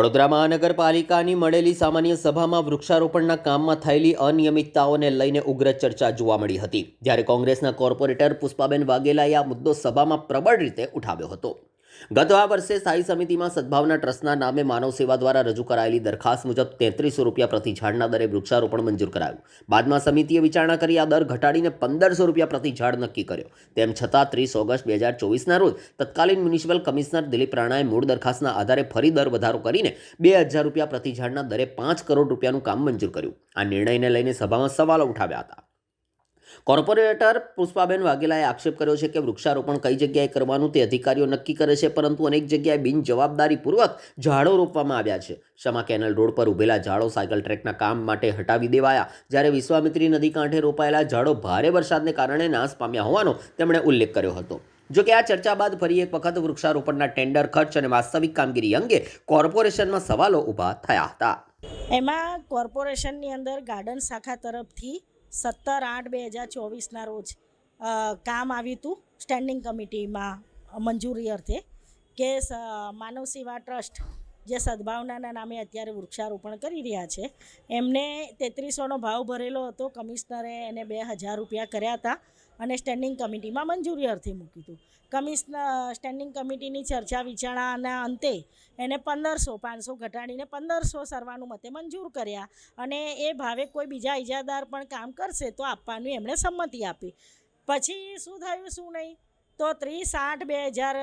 વડોદરા મહાનગરપાલિકાની મળેલી સામાન્ય સભામાં વૃક્ષારોપણના કામમાં થયેલી અનિયમિતતાઓને લઈને ઉગ્ર ચર્ચા જોવા મળી હતી. જ્યારે કોંગ્રેસના કોર્પોરેટર પુષ્પાબેન વાઘેલાએ આ મુદ્દો સભામાં પ્રબળ રીતે ઉઠાવ્યો હતો. ગત આ વર્ષે સ્થાયી સમિતિમાં સદભાવના ટ્રસ્ટના નામે માનવ સેવા દ્વારા રજૂ કરાયેલી દરખાસ્ત મુજબ તેત્રીસો રૂપિયા પ્રતિ ઝાડના દરે વૃક્ષારોપણ મંજૂર કરાયું. બાદમાં સમિતિએ વિચારણા કરી આ દર ઘટાડીને પંદરસો રૂપિયા પ્રતિ ઝાડ નક્કી કર્યો. તેમ છતાં ત્રીસ ઓગસ્ટ બે હજાર ચોવીસના રોજ તત્કાલીન મ્યુનિસિપલ કમિશનર દિલીપ રાણાએ મૂળ દરખાસ્તના આધારે ફરી દર વધારો કરીને બે હજાર રૂપિયા પ્રતિ ઝાડના દરે પાંચ કરોડ રૂપિયાનું કામ મંજૂર કર્યું. આ નિર્ણયને લઈને સભામાં સવાલો ઉઠાવ્યા હતા. કોર્પોરેટર પુષ્પાબેન વાઘેલાએ આક્ષેપ કર્યો છે કે વૃક્ષારોપણ કઈ જગ્યાએ કરવાનું તે અધિકારીઓ નક્કી કરે છે, પરંતુ અનેક જગ્યાએ બિનજવાબદારીપૂર્વક ઝાડો રોપવામાં આવ્યા છે. શમા કેનલ રોડ પર ઉભેલા ઝાડો સાયકલ ટ્રેકના કામ માટે હટાવી દેવાયા. જ્યારે વિશ્વામિત્રી નદી કાંઠે રોપાયેલા ઝાડો ભારે વરસાદને કારણે નાશ પામ્યા હોવાનો તેમણે ઉલ્લેખ કર્યો હતો. જો કે આ ચર્ચા બાદ ફરી એક વખત વૃક્ષારોપણના ટેન્ડર ખર્ચ અને વાસ્તવિક કામગીરી અંગે કોર્પોરેશનમાં સવાલો ઊભા થયા હતા. એમાં કોર્પોરેશનની અંદર ગાર્ડન શાખા તરફથી સત્તર આઠ બે હજાર ચોવીસના રોજ કામ આવ્યું હતું સ્ટેન્ડિંગ કમિટીમાં મંજૂરી અર્થે કે માનવ સેવા ટ્રસ્ટ જે સદભાવનાના નામે અત્યારે વૃક્ષારોપણ કરી રહ્યા છે. એમને તેત્રીસોનો ભાવ ભરેલો હતો. કમિશનરે એને બે હજાર રૂપિયા કર્યા હતા અને સ્ટેન્ડિંગ કમિટીમાં મંજૂરી અર્થે મૂક્યું હતું. કમિશનર, સ્ટેન્ડિંગ કમિટીની ચર્ચા વિચારણાના અંતે એને પંદરસો, પાંચસો ઘટાડીને પંદરસો સર્વાનુમતે મંજૂર કર્યા અને એ ભાવે કોઈ બીજા ઇજાદાર પણ કામ કરશે તો આપવાનું એમણે સંમતિ આપી. પછી શું થયું, શું નહીં? તો ત્રીસ આઠ બે હજાર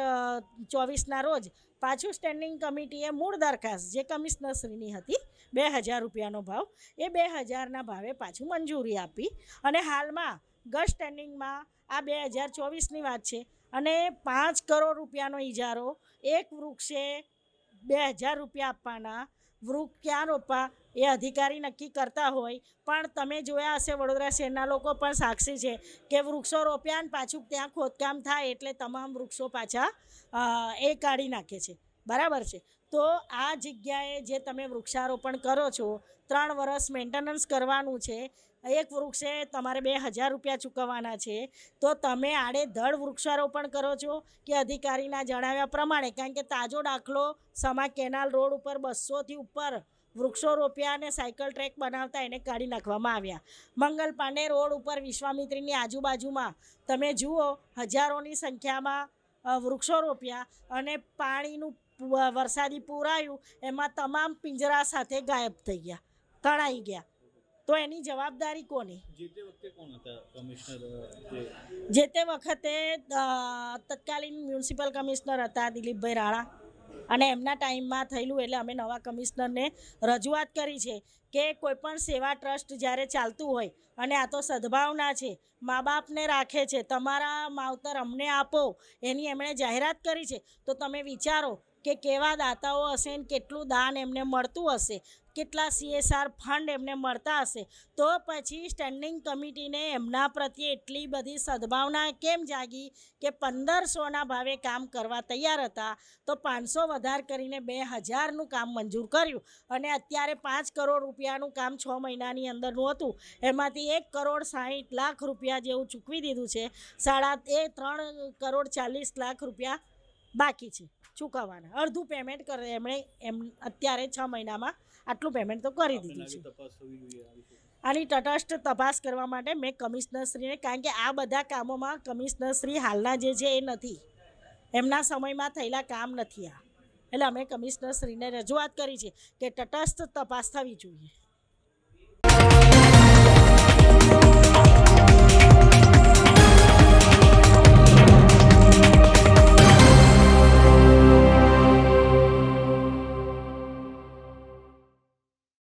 ચોવીસના રોજ પાછું સ્ટેન્ડિંગ કમિટીએ મૂળ દરખાસ્ત જે કમિશનરશ્રીની હતી, બે હજાર રૂપિયાનો ભાવ, એ બે હજારના ભાવે પાછું મંજૂરી આપી. અને હાલમાં ગત સ્ટેન્ડિંગમાં આ બે હજાર ચોવીસની વાત છે, અને પાંચ કરોડ રૂપિયાનો ઇજારો એક વૃક્ષે બે હજાર રૂપિયા આપવાના વૃક્ષ ક્યાં રોપવા એ અધિકારી નક્કી કરતા હોય. પણ તમે જોયા હશે વડોદરા શહેરના લોકો પણ સાક્ષી છે કે વૃક્ષો રોપ્યા ને પાછું ત્યાં ખોદકામ થાય એટલે તમામ વૃક્ષો પાછા એ કાઢી નાખે છે. બરાબર છે. તો આ જગ્યાએ જે તમે વૃક્ષારોપણ કરો છો, ત્રણ વર્ષ મેન્ટેનન્સ કરવાનું છે, એક વૃક્ષે તમારે બે હજાર રૂપિયા ચૂકવવાના છે, તો તમે આડે ધડ વૃક્ષારોપણ કરો છો કે અધિકારીના જણાવ્યા પ્રમાણે? કારણ કે તાજો દાખલો સમા કેનાલ રોડ ઉપર બસોથી ઉપર વૃક્ષો રોપ્યા અને સાયકલ ટ્રેક બનાવતા એને કાઢી નાખવામાં આવ્યા. મંગલ પાંડે રોડ ઉપર વિશ્વામિત્રીની આજુબાજુમાં તમે જુઓ, હજારોની સંખ્યામાં વૃક્ષો રોપ્યા અને પાણીનું વરસાદી પૂર આવ્યું એમાં તમામ પિંજરા સાથે ગાયબ થઈ ગયા તણાઈ ગયા. તો એની જવાબદારી કોની? જે તે વખતે તત્કાલીન મ્યુનિસિપલ કમિશનર હતા દિલીપભાઈ રાણા. અને એમના ટાઈમમાં થયેલું એટલે અમે નવા કમિશનરને રજૂઆત કરી છે કે કોઈપણ સેવા ટ્રસ્ટ જ્યારે ચાલતું હોય અને આ તો સદભાવના છે મા બાપને રાખે છે તમારા માવતર અમને આપો એની એમણે જાહેરાત કરી છે તો તમે વિચારો કે કેવા દાતાઓ હશે ને કેટલું દાન એમને મળતું હશે, કેટલા સીએસઆર ફંડ એમને મળતા હશે, તો પછી સ્ટેન્ડિંગ કમિટીને એમના પ્રત્યે એટલી બધી સદભાવના કેમ જાગી કે પંદરસોના ભાવે કામ કરવા તૈયાર હતા, તો પાંચસો વધાર કરીને બે હજારનું કામ મંજૂર કર્યું અને અત્યારે પાંચ કરોડ રૂપિયાનું કામ છ મહિનાની અંદરનું હતું, એમાંથી એક કરોડ સાહીઠ લાખ રૂપિયા જેવું ચૂકવી દીધું છે, સાડા એ ત્રણ કરોડ ચાલીસ લાખ રૂપિયા બાકી છે. ચૂકવવાના. અડધું પેમેન્ટ કરે એમણે એમ અત્યારે છ મહિનામાં આટલું પેમેન્ટ તો કરી દીધું છે. આની તટસ્થ તપાસ કરવા માટે મેં કમિશનરશ્રીને કારણ કે આ બધા કામોમાં કમિશનરશ્રી હાલના જે છે એ નથી. એમના સમયમાં થયેલા કામ નથી આ. એટલે અમે કમિશનરશ્રીને રજૂઆત કરી છે કે તટસ્થ તપાસ થવી જોઈએ.